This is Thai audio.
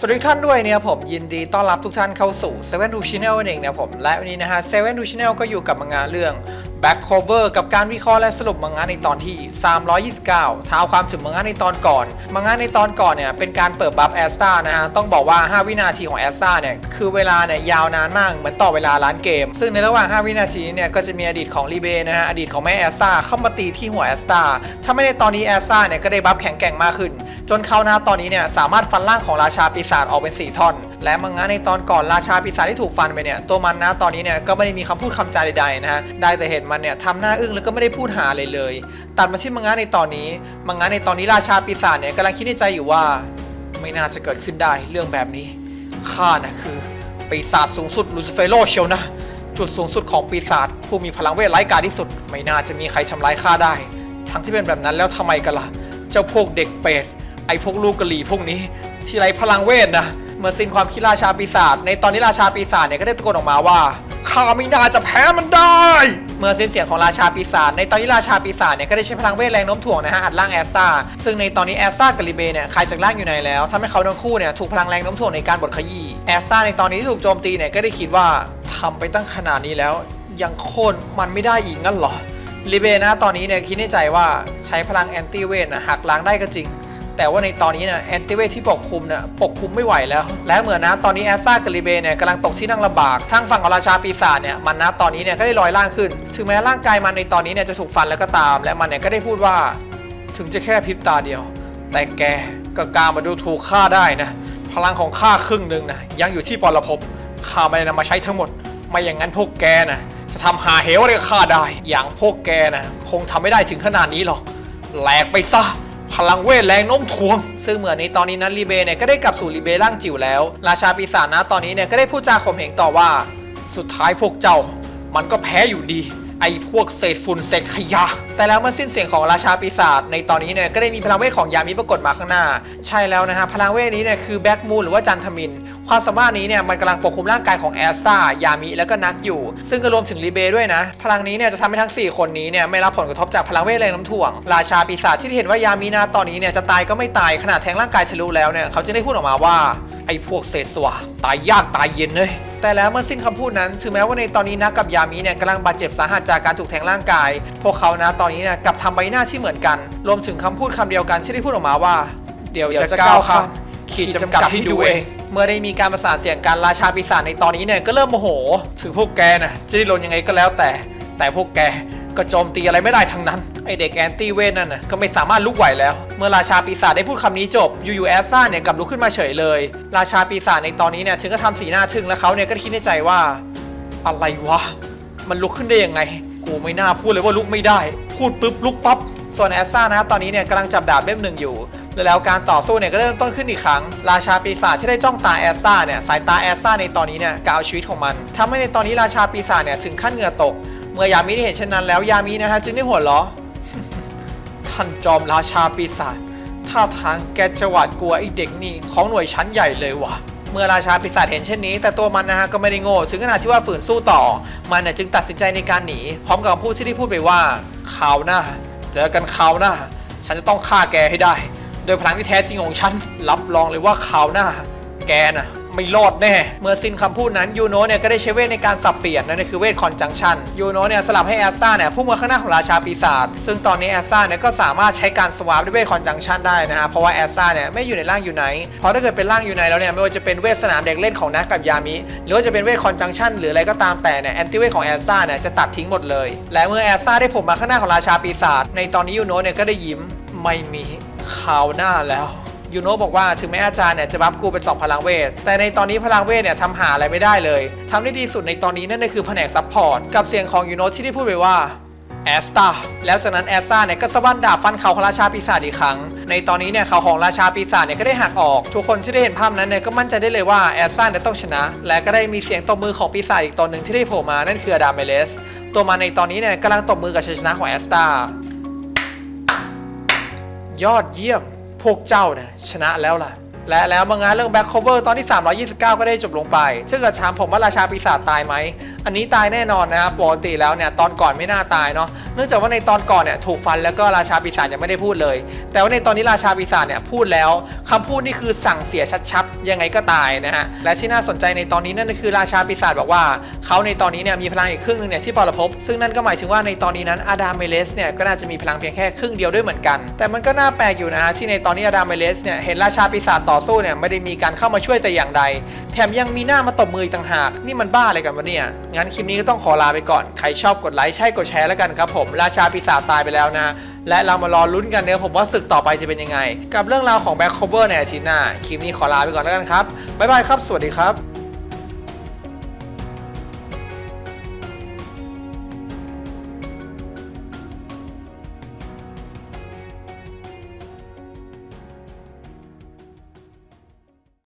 สวัสดีท่านด้วยเนี่ยผมยินดีต้อนรับทุกท่านเข้าสู่ Seven to Channel นั่นเองนะผมและวันนี้นะฮะ Seven to Channel ก็อยู่กับมังงะเรื่อง Back Cover กับการวิเคราะห์และสรุปมังงะในตอนที่ 329 ท้าวความถึงมังงะในตอนก่อน มังงะในตอนก่อนเนี่ยเป็นการเปิดบัฟแอสตานะฮะ ต้องบอกว่า 5 วินาทีของแอสตาเนี่ย คือเวลาเนี่ยยาวนานมาก เหมือนต่อเวลาร้านเกม ซึ่งในระหว่าง 5 วินาทีเนี่ย ก็จะมีอดีตของรีเบนะฮะ อดีตของแม่แอสตาเข้ามาตีที่หัวแอสตาถ้าไม่ได้ตอนนี้แอสตาเนี่ยก็ได้บัฟแข็งแกร่งมากขึ้น จนเขาหนะตอนนี้เนี่ยสามารถฟันร่างของราชาปีศาจออกเป็น 4 ท่อน และมังงะในตอนก่อนราชาปีศาจที่ถูกฟันไปเนี่ยตัวมันนะตอนนี้เนี่ยก็ไม่ได้มีคำพูดคำจาใดๆนะฮะได้แต่เห็นมันเนี่ยทำหน้าอึ้งแล้วก็ไม่ได้พูดหาเลยเลย ตัดมาที่มังงะในตอนนี้มังงะในตอนนี้ราชาปีศาจเนี่ยกำลังคิดในใจอยู่ว่า ไม่น่าจะเกิดขึ้นได้เรื่องแบบนี้ข้านะคือปีศาจสูงสุดลูซิเฟโรเชียวนะจุดสูงสุดของปีศาจผู้มีพลังเวทไร้กาที่สุด ไม่น่าจะมีใครทำร้ายข้าได้ ทั้งที่เป็นแบบนั้นแล้วทำไมกันล่ะ เจ้าพวกเด็กเป็ดไอ้พวกลูกกะหรี่พวกนี้ ที่ไร้พลังเวทนะ เมื่อสิ้นความคิดราชาปีศาจในตอนนี้ราชาปีศาจเนี่ยก็ได้ตะโกนออกมาว่าข้าไม่น่าจะแพ้มันได้ เมื่อสิ้นเสียงของราชาปีศาจในตอนนี้ราชาปีศาจเนี่ยก็ได้ใช้พลังเวทแรงโน้มถ่วงนะฮะอัดร่างแอสซาซึ่งในตอนนี้แอสซากับลิเบเนี่ยใครจากร่างอยู่ไหนแล้วทำให้เขาทั้งคู่เนี่ยถูกพลังแรงโน้มถ่วงในการบดขยี้แอสซาในตอนนี้ที่ถูกโจมตีเนี่ยก็ได้คิดว่าทำไปตั้งขนาดนี้แล้ว ยังโค่นมันไม่ได้อีกงั้นเหรอลิเบนะตอนนี้เนี่ยคิดในใจว่าใช้พลังแอนตี้เวทนะหักล้างได้ก็จริง แต่ว่าในตอนนี้เนี่ยแอนติเวทที่ปกคลุมเนี่ยปกคลุมไม่ไหวแล้ว และเหมือนนะตอนนี้แอสซากับลิเบเนี่ยกำลังตกที่นั่งลำบากทั้งฝั่งของราชาปีศาจเนี่ยมันนะตอนนี้เนี่ยก็ได้ลอยล่างขึ้น ถึงแม้ร่างกายมันในตอนนี้เนี่ยจะถูกฟันแล้วก็ตาม และมันเนี่ยก็ได้พูดว่า ถึงจะแค่พริบตาเดียว แต่แกก็กล้ามาดูถูกข้าได้นะพลังของข้าครึ่งหนึ่งนะยังอยู่ที่ปรภพข้าไม่ได้นำมาใช้ทั้งหมด ไม่อย่างนั้นพวกแกนะจะทำหาเหวอะไรกับข้าได้ อย่างพวกแกนะคงทำไม่ได้ถึงขนาดนี้หรอกแหลกไปซะ พลังเวทแรงโน้มถ่วง ซึ่งเหมือนในตอนนี้นั้นรีเบเนี่ยก็ได้กลับสู่รีเบร่างจิ๋วแล้ว ราชาปีศาจนะตอนนี้เนี่ยก็ได้พูดจาข่มเหงต่อว่า สุดท้ายพวกเจ้า มันก็แพ้อยู่ดี ไอ้พวกเศษฝุ่นเศษขยะ แต่แล้วเมื่อสิ้นเสียงของราชาปีศาจในตอนนี้เนี่ยก็ได้มีพลังเวทของยามิปรากฏมาข้างหน้า ใช่แล้วนะฮะพลังเวทนี้เนี่ยคือแบ็กมูนหรือว่าจันทมิน ความสามารถนี้เนี่ยมันกำลังปกคลุมร่างกายของแอสตายามิแล้วก็นักอยู่ ซึ่งก็รวมถึงรีเบด้วยนะ พลังนี้เนี่ยจะทำให้ทั้ง 4 คนนี้เนี่ยไม่รับผลกระทบจากพลังเวทแรงน้ำถ่วง ราชาปีศาจที่เห็นว่ายามินาตอนนี้เนี่ยจะตายก็ไม่ตายขนาดแทงร่างกายทะลุแล้วเนี่ยเขาจะได้พูดออกมาว่าไอ้พวกเศษสวะตายยากตายเย็นเลยแต่แล้วเมื่อสิ้นคำพูดนั้น ถึงแม้ว่าในตอนนี้นักกับยามิเนี่ยกำลังบาดเจ็บสาหัสจากการถูกแทงร่างกาย พวกเขานะตอนนี้เนี่ยกลับทำใบหน้าที่เหมือนกัน รวมถึงคำพูดคำเดียวกันที่ได้พูดออกมาว่า เดี๋ยวจะก้าวข้ามขีดจำกัดให้ดูเอง เมื่อได้มีการประสานเสียงกันราชาปีศาจในตอนนี้เนี่ยก็เริ่มโมโหถึงพวกแกนะจะได้ลนยังไงก็แล้วแต่ แต่พวกแกก็โจมตีอะไรไม่ได้ทั้งนั้น ไอเด็กแอนตี้เวทนั่นนะก็ไม่สามารถลุกไหวแล้ว เมื่อราชาปีศาจได้พูดคำนี้จบ ยู่ๆแอสซ่าเนี่ยกลับลุกขึ้นมาเฉยเลย ราชาปีศาจในตอนนี้เนี่ยถึงก็ทำสีหน้าทึ่งแล้วเขาเนี่ยก็คิดในใจว่า อะไรวะ มันลุกขึ้นได้ยังไง กูไม่น่าพูดเลยว่าลุกไม่ได้ พูดปุ๊บลุกปั๊บ ส่วนแอสซ่านะตอนนี้เนี่ยกำลังจับดาบเล่มหนึ่งอยู่ แล้วการต่อสู้เนี่ยก็เริ่มต้นขึ้นอีกครั้ง ราชาปีศาจที่ได้จ้องตาแอสซาเนี่ยสายตาแอสซาในตอนนี้เนี่ยกเอาชีวิตของมันทำให้ในตอนนี้ราชาปีศาจเนี่ยถึงขั้นเหงื่อตก เมื่อยามิได้เห็นเช่นนั้นแล้วยามินะฮะจึงได้หัวเราะท่านจอมราชาปีศาจท่าทางแกจะหวาดกลัวไอ้เด็กนี่ของหน่วยชั้นใหญ่เลยวะเมื่อราชาปีศาจเห็นเช่นนี้ แต่ตัวมันนะฮะก็ไม่ได้โง่ถึงขนาดที่ว่าฝืนสู้ต่อ มันเนี่ยจึงตัดสินใจในการหนี พร้อมกับคำพูดที่ได้พูดไปว่าข่าวหน้า เจอกันข่าวหน้า ฉันจะต้องฆ่าแกให้ได้ โดยพลังที่แท้จริงของฉัน รับรองเลยว่าขาวหน้า แกน่ะไม่รอดแน่ เมื่อสิ้นคำพูดนั้นยูโนเนี่ยก็ได้ใช้เวทในการสับเปลี่ยนนั่นคือเวทคอนจังชันยูโนเนี่ยสลับให้แอสตาเนี่ยพุ่งมาข้างหน้าของราชาปีศาจซึ่งตอนนี้แอสตาเนี่ยก็สามารถใช้การสวาปด้วยเวทคอนจังชันได้นะฮะเพราะว่าแอสตาเนี่ยไม่อยู่ในร่างอยู่ไหนเพราะถ้าเกิดเป็นร่างอยู่ไหนแล้วเนี่ยไม่ว่าจะเป็นเวทสนามเด็กเล่นของนักกับยามิ หรือว่าจะเป็นเวทคอนจังชันหรืออะไรก็ตามแต่เนี่ยแอนติเวทของแอสตาเนี่ยจะตัดทิ้งหมดเลย และเมื่อแอสตาได้ผมมาข้างหน้าของราชาปีศาจในตอนนี้ยูโนเนี่ยก็ได้ยิ้มไม่มี ข่าวหน้าแล้วยูโนบอกว่าถึงแม้อาจารย์เนี่ยจะบัฟกูเป็น 2 พลังเวท แต่ในตอนนี้พลังเวทเนี่ยทำหาอะไรไม่ได้เลยทำได้ดีสุดในตอนนี้นั่นก็คือแผนกซัพพอร์ตกับเสียงของยูโนที่ได้พูดไปว่าแอสตาแล้วจากนั้นแอสตาเนี่ยก็สะบั้นดาบฟันเขาของราชาปีศาจอีกครั้ง ในตอนนี้เนี่ยเขาของราชาปีศาจเนี่ยก็ได้หักออก ทุกคนที่ได้เห็นภาพนั้นเนี่ยก็มั่นใจได้เลยว่าแอสตาเนี่ยต้องชนะ และก็ได้มีเสียงตบมือของปีศาจอีกตนหนึ่งที่ได้โผล่มานั่นคืออดามเมเลส ตัวมันในตอนนี้เนี่ยกำลังตบมือกับชัยชนะของแอสตา ยอดเยี่ยมพวกเจ้าเนี่ยชนะแล้วล่ะ และแล้วมังงะเรื่องแบ็คโคเวอร์ตอนที่ 329 ก็ได้จบลงไปถ้าเกิดถามผมว่าราชาปีศาจตายไหม อันนี้ตายแน่นอนนะครับปกติแล้วเนี่ยตอนก่อนไม่น่าตายเนาะ นื่องจากว่าในตอนก่อนเนี่ยถูกฟันแล้วก็ราชาปีศาจยังไม่ได้พูดเลย แต่ว่าในตอนนี้ราชาปีศาจเนี่ยพูดแล้วคำพูดนี่คือสั่งเสียชัดๆยังไงก็ตายนะฮะและที่น่าสนใจในตอนนี้นั่นก็คือราชาปีศาจบอกว่าเขาในตอนนี้เนี่ยมีพลังอีกครึ่งหนึงเนี่ยที่ปรภพซึ่งนั่นก็หมายถึงว่าในตอนนี้นั้นอาดามเมเลสเนี่ยก็น่าจะมีพลังเพียงแค่ครึ่งเดียวด้วยเหมือนกัน แต่มันก็น่าแปลกอยู่นะฮะที่ในตอนนี้อาดามเมเลสเนี่ยเห็นราชาปีศาจต่อสู้เนี่ยไม่ได้มีการเข้ามาช่วยแต่อย่างใด แถมยังมีหน้ามาตบมือต่างหาก นี่มันบ้าอะไรกันวะเนี่ยงั้นคลิปนี้ก็ต้องขอลาไปก่อนใครชอบกดไลค์ใช่กดแชร์แล้วกันครับผมราชาปีศาจตายไปแล้วนะ และเรามารอลุ้นกันเนื้อะผมว่าศึกต่อไปจะเป็นยังไง กับเรื่องราวของแบ็คโคเวอร์ในอาทิตย์หน้าคลิปนี้ขอลาไปก่อนแล้วกันครับบ๊ายบายครับ สวัสดีครับ